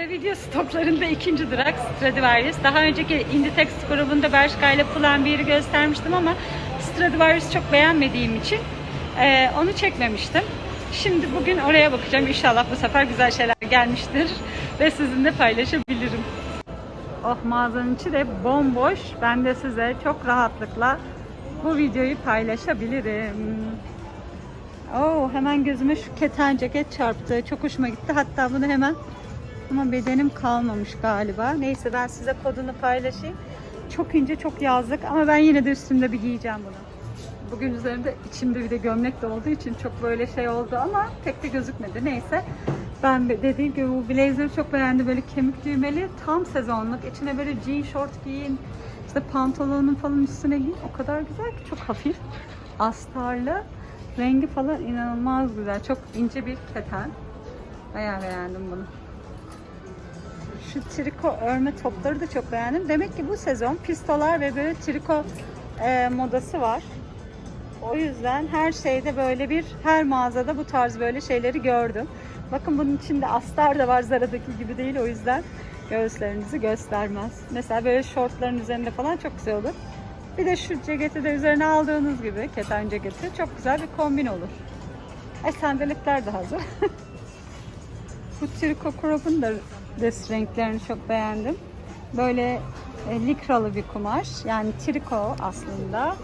Ve video stoklarında ikinci durak Stradivarius. Daha önceki Inditex grubunda Bershka ile Pull&Bear'i göstermiştim ama Stradivarius çok beğenmediğim için e, onu çekmemiştim. Şimdi bugün oraya bakacağım. İnşallah bu sefer güzel şeyler gelmiştir ve sizinle paylaşabilirim. Oh mağazanın içi de bomboş. Ben de size çok rahatlıkla bu videoyu paylaşabilirim. Oo, hemen gözüme şu keten ceket çarptı. Çok hoşuma gitti. Hatta bunu hemen ama bedenim kalmamış galiba. Neyse ben size kodunu paylaşayım. Çok ince, çok yazlık ama ben yine de üstümde bir giyeceğim bunu. Bugün üzerinde içimde bir de gömlek de olduğu için çok böyle şey oldu ama pek de gözükmedi. Neyse ben de- dediğim gibi bu blazer'ı çok beğendim. Böyle kemik düğmeli tam sezonluk. İçine böyle jean short giyin. İşte pantolonun falan üstüne giyin. O kadar güzel ki çok hafif. Astarlı. Rengi falan inanılmaz güzel. Çok ince bir keten. Bayağı beğendim bunu. Şu triko örme topları da çok beğendim. Demek ki bu sezon pistolar ve böyle triko e, modası var. O yüzden her şeyde böyle bir, her mağazada bu tarz böyle şeyleri gördüm. Bakın bunun içinde astar da var Zara'daki gibi değil o yüzden göğüslerinizi göstermez. Mesela böyle şortların üzerinde falan çok güzel olur. Bir de şu ceketi de üzerine aldığınız gibi keten ceketi çok güzel bir kombin olur. Ay sandaletler de hazır. Bu triko crop'un da des renklerini çok beğendim. Böyle e, likralı bir kumaş. Yani triko aslında.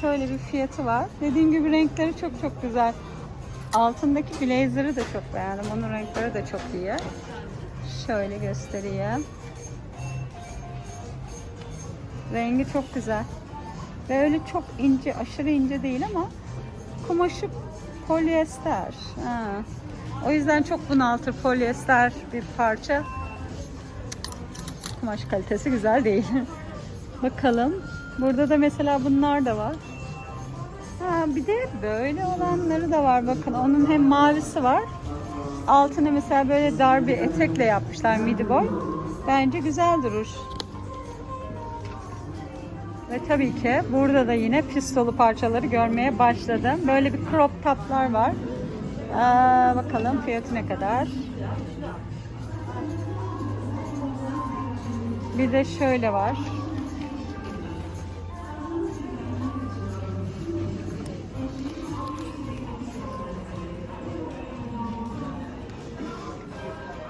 Şöyle bir fiyatı var. Dediğim gibi renkleri çok çok güzel. Altındaki blazer'ı da çok beğendim. Onun renkleri de çok iyi. Şöyle göstereyim. Rengi çok güzel. Ve öyle çok ince, aşırı ince değil ama kumaşı polyester. Ha. O yüzden çok bunaltır polyester bir parça. Kumaş kalitesi güzel değil. Bakalım. Burada da mesela bunlar da var. Ha, bir de böyle olanları da var. Bakın onun hem mavisi var. Altına mesela böyle dar bir etekle yapmışlar midi boy. Bence güzel durur. Ve tabii ki burada da yine pistolu parçaları görmeye başladım. Böyle bir crop toplar var. Aa, bakalım fiyatı ne kadar. Bir de şöyle var.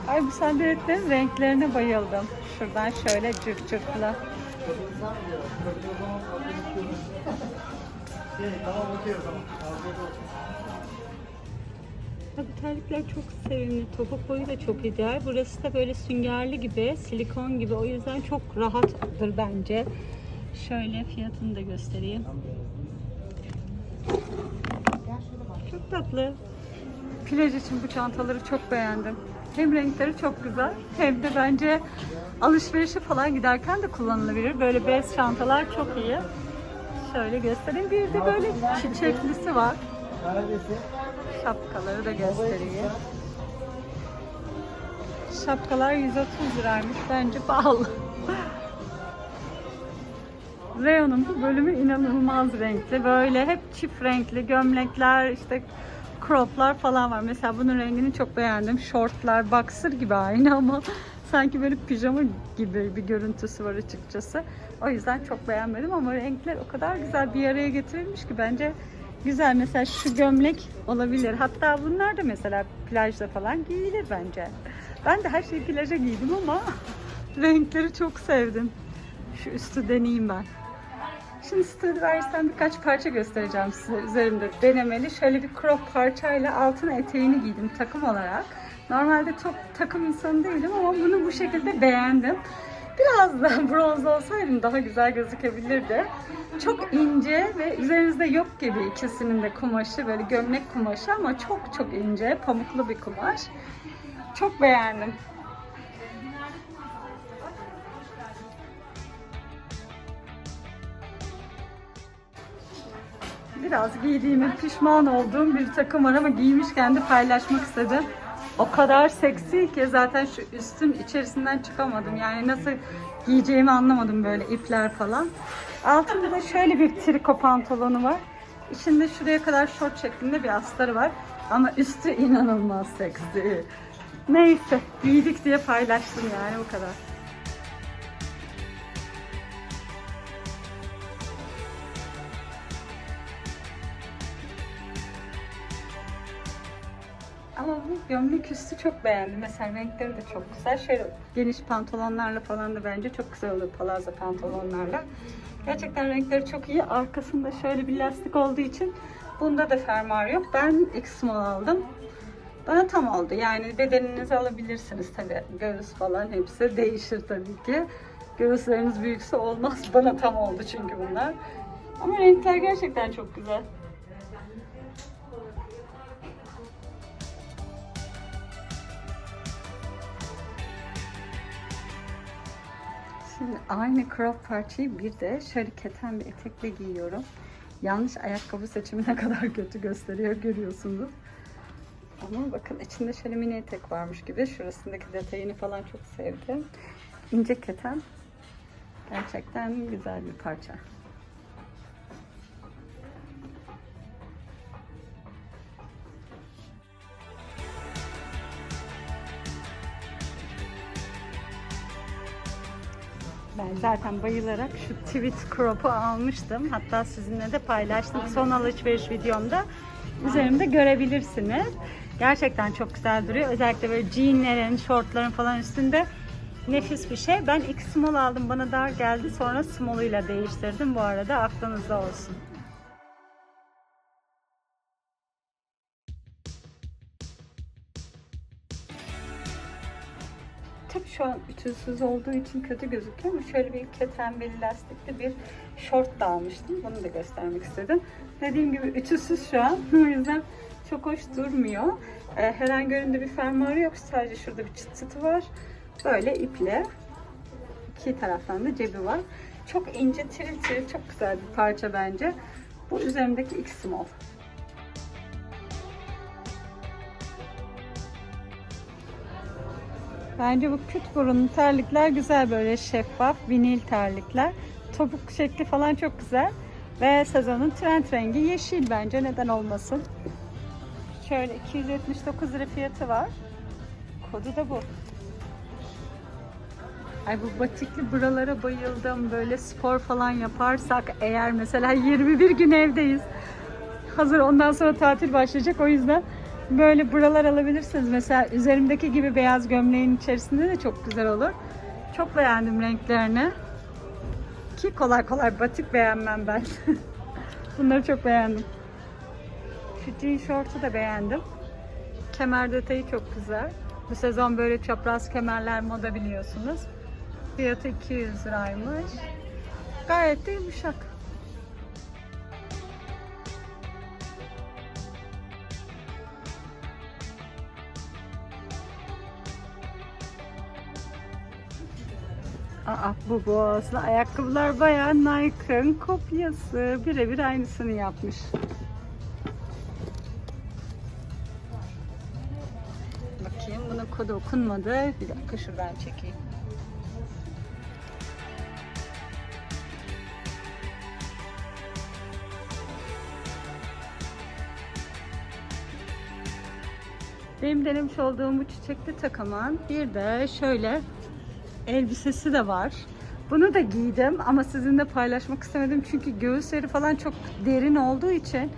Ay bu sandaletlerin renklerine bayıldım. Şuradan şöyle cırt cırtlı. Ha, bu terlikler çok sevimli. Topuk boyu da çok ideal. Burası da böyle süngerli gibi, silikon gibi. O yüzden çok rahattır bence. Şöyle fiyatını da göstereyim. Çok tatlı. Plaj için bu çantaları çok beğendim. Hem renkleri çok güzel hem de bence alışverişe falan giderken de kullanılabilir. Böyle bez çantalar çok iyi. Şöyle göstereyim. Bir de böyle çiçeklisi var. Şapkaları da göstereyim. Şapkalar 130 liraymış. Bence pahalı. Reyon'un bu bölümü inanılmaz renkli. Böyle hep çift renkli gömlekler, işte croplar falan var. Mesela bunun rengini çok beğendim. Şortlar, boxer gibi aynı ama sanki böyle pijama gibi bir görüntüsü var açıkçası. O yüzden çok beğenmedim ama renkler o kadar güzel bir araya getirilmiş ki bence güzel. Mesela şu gömlek olabilir. Hatta bunlar da mesela plajda falan giyilir bence. Ben de her şeyi plaja giydim ama renkleri çok sevdim. Şu üstü deneyeyim ben. Şimdi Stradivarius'tan birkaç parça göstereceğim size üzerimde denemeli. Şöyle bir crop parçayla altına eteğini giydim takım olarak. Normalde çok takım insanı değilim ama bunu bu şekilde beğendim. Biraz da bronz olsaydım daha güzel gözükebilirdi. Çok ince ve üzerinizde yok gibi ikisinin de kumaşı böyle gömlek kumaşı ama çok çok ince pamuklu bir kumaş. Çok beğendim. Biraz giydiğime pişman olduğum bir takım var ama giymişken de paylaşmak istedim. O kadar seksi ki zaten şu üstün içerisinden çıkamadım. Yani nasıl giyeceğimi anlamadım böyle ipler falan. Altında da şöyle bir triko pantolonu var. İçinde şuraya kadar şort şeklinde bir astarı var. Ama üstü inanılmaz seksi. Neyse giydik diye paylaştım yani o kadar. Gömlek üstü çok beğendim. Mesela renkleri de çok güzel. Şöyle geniş pantolonlarla falan da bence çok güzel oluyor palazzo pantolonlarla. Gerçekten renkleri çok iyi. Arkasında şöyle bir lastik olduğu için bunda da fermuar yok. Ben X small aldım. Bana tam oldu. Yani bedeninizi alabilirsiniz tabii. Göğüs falan hepsi değişir tabii ki. Göğüsleriniz büyükse olmaz. Bana tam oldu çünkü bunlar. Ama renkler gerçekten çok güzel. Şimdi aynı crop parçayı bir de şöyle bir etekle giyiyorum. Yanlış ayakkabı seçimi ne kadar kötü gösteriyor görüyorsunuz. Ama bakın içinde şöyle mini etek varmış gibi. Şurasındaki detayını falan çok sevdim. İnce keten. Gerçekten güzel bir parça. Ben zaten bayılarak şu tweet crop'u almıştım. Hatta sizinle de paylaştım. Son alışveriş videomda üzerimde görebilirsiniz. Gerçekten çok güzel duruyor. Özellikle böyle jeanlerin, şortların falan üstünde nefis bir şey. Ben ilk small aldım. Bana dar geldi. Sonra small'uyla değiştirdim. Bu arada aklınızda olsun. Şu an ütüsüz olduğu için kötü gözüküyor ama şöyle bir keten belli lastikli bir şort da almıştım. Bunu da göstermek istedim. Dediğim gibi ütüsüz şu an. O yüzden çok hoş durmuyor. Ee, herhangi önünde bir fermuarı yok. Sadece şurada bir çıt çıtı var. Böyle iple. İki taraftan da cebi var. Çok ince, tiril tiril, çok güzel bir parça bence. Bu üzerimdeki X Bence bu küt burunlu terlikler güzel böyle şeffaf vinil terlikler. Topuk şekli falan çok güzel. Ve sezonun trend rengi yeşil bence neden olmasın. Şöyle 279 lira fiyatı var. Kodu da bu. Ay bu batikli buralara bayıldım. Böyle spor falan yaparsak eğer mesela 21 gün evdeyiz. Hazır ondan sonra tatil başlayacak o yüzden böyle buralar alabilirsiniz. Mesela üzerimdeki gibi beyaz gömleğin içerisinde de çok güzel olur. Çok beğendim renklerini. Ki kolay kolay batik beğenmem ben. Bunları çok beğendim. Şu jean şortu da beğendim. Kemer detayı çok güzel. Bu sezon böyle çapraz kemerler moda biliyorsunuz. Fiyatı 200 liraymış. Gayet de yumuşak. Aa, bu boğazlı ayakkabılar bayağı Nike'ın kopyası. Birebir aynısını yapmış. Bakayım bunun kodu okunmadı. Bir dakika şuradan çekeyim. Benim denemiş olduğum bu çiçekli takımın bir de şöyle elbisesi de var. Bunu da giydim ama sizinle paylaşmak istemedim çünkü göğüsleri falan çok derin olduğu için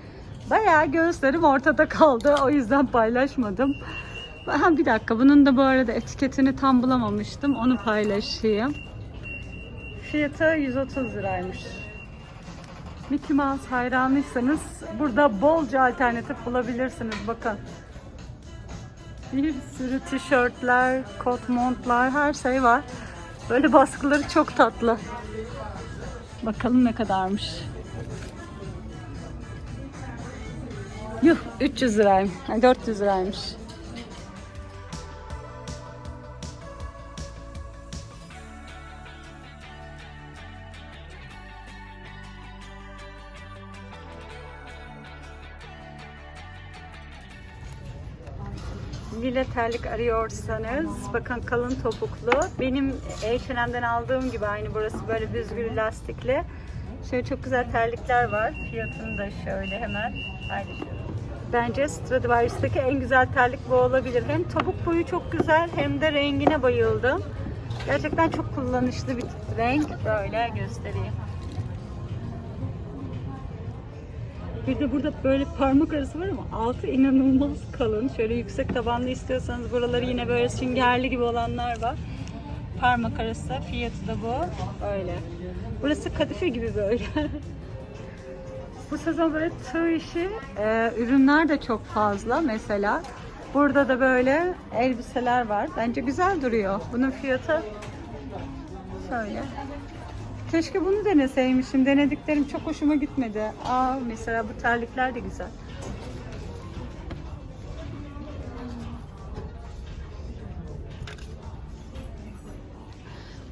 bayağı göğüslerim ortada kaldı. O yüzden paylaşmadım. Ha, bir dakika bunun da bu arada etiketini tam bulamamıştım. Onu paylaşayım. Fiyatı 130 liraymış. Mickey Mouse hayranıysanız burada bolca alternatif bulabilirsiniz. Bakın. Bir sürü tişörtler, kot montlar, her şey var. Böyle baskıları çok tatlı. Bakalım ne kadarmış. Yuh 300 liraymış. Ay, 400 liraymış. Lila terlik arıyorsanız bakın kalın topuklu. Benim H&M'den aldığım gibi aynı burası böyle büzgülü lastikli. Şöyle çok güzel terlikler var. Fiyatını da şöyle hemen paylaşıyorum. Bence Stradivarius'taki en güzel terlik bu olabilir. Hem topuk boyu çok güzel hem de rengine bayıldım. Gerçekten çok kullanışlı bir renk. Böyle göstereyim. Bir de burada böyle parmak arası var ama altı inanılmaz kalın. Şöyle yüksek tabanlı istiyorsanız buraları yine böyle süngerli gibi olanlar var. Parmak arası. Fiyatı da bu. Böyle. Burası kadife gibi böyle. Bu sezon böyle tığ işi e, ürünler de çok fazla. Mesela burada da böyle elbiseler var. Bence güzel duruyor. Bunun fiyatı şöyle. Keşke bunu deneseymişim. Denediklerim çok hoşuma gitmedi. Aa mesela bu terlikler de güzel.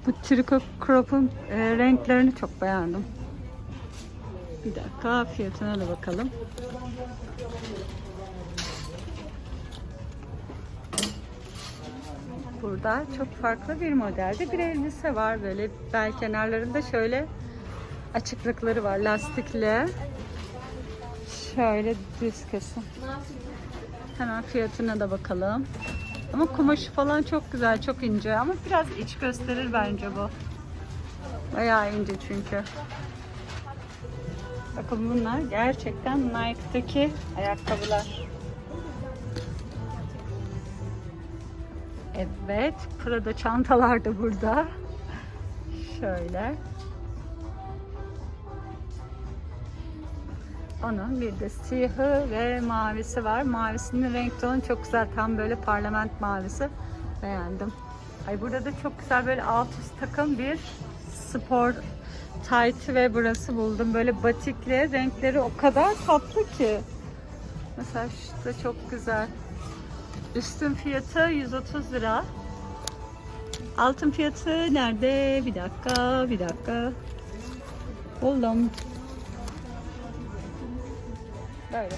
Bu triko crop'un e, renklerini çok beğendim. Bir dakika fiyatına da bakalım. Burada çok farklı bir modelde bir elbise var. Böyle bel kenarlarında şöyle açıklıkları var. Lastikli. Şöyle düz kesim. Hemen fiyatına da bakalım. Ama kumaşı falan çok güzel, çok ince ama biraz iç gösterir bence bu. Bayağı ince çünkü. Bakın bunlar gerçekten Nike'daki ayakkabılar. Evet, Prada çantalar da burada. Şöyle. Onun bir de siyahı ve mavisi var. Mavisinin renk tonu çok güzel. Tam böyle parlament mavisi. Beğendim. Ay burada da çok güzel böyle alt üst takım bir spor tight ve burası buldum. Böyle batikli renkleri o kadar tatlı ki. Mesela şu da çok güzel. Üstün fiyatı 130 lira. Altın fiyatı nerede? Bir dakika, bir dakika. Buldum. Böyle.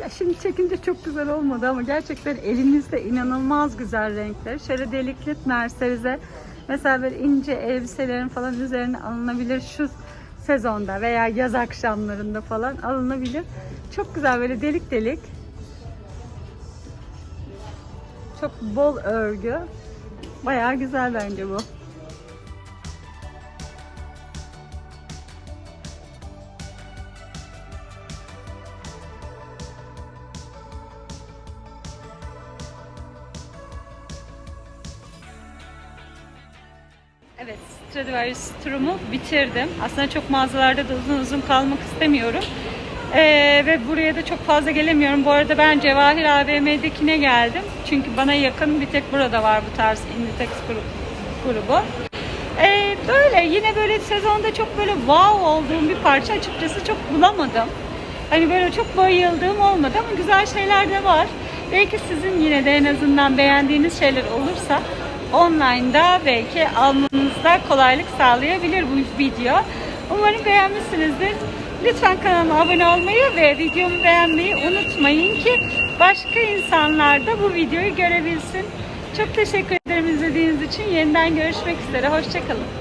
Ya şimdi çekince çok güzel olmadı ama gerçekten elinizde inanılmaz güzel renkler. Şöyle delikli merserize mesela böyle ince elbiselerin falan üzerine alınabilir şu sezonda veya yaz akşamlarında falan alınabilir. Çok güzel böyle delik delik. Çok bol örgü. Bayağı güzel bence bu. Evet, Stradivarius turumu bitirdim. Aslında çok mağazalarda da uzun uzun kalmak istemiyorum. Ee, ve buraya da çok fazla gelemiyorum. Bu arada ben Cevahir AVM'dekine geldim. Çünkü bana yakın bir tek burada var bu tarz Inditex grubu. grubu. Ee, böyle yine böyle sezonda çok böyle wow olduğum bir parça açıkçası çok bulamadım. Hani böyle çok bayıldığım olmadı ama güzel şeyler de var. Belki sizin yine de en azından beğendiğiniz şeyler olursa online'da belki almanızda kolaylık sağlayabilir bu video. Umarım beğenmişsinizdir. Lütfen kanalıma abone olmayı ve videomu beğenmeyi unutmayın ki başka insanlar da bu videoyu görebilsin. Çok teşekkür ederim izlediğiniz için. Yeniden görüşmek üzere. Hoşçakalın.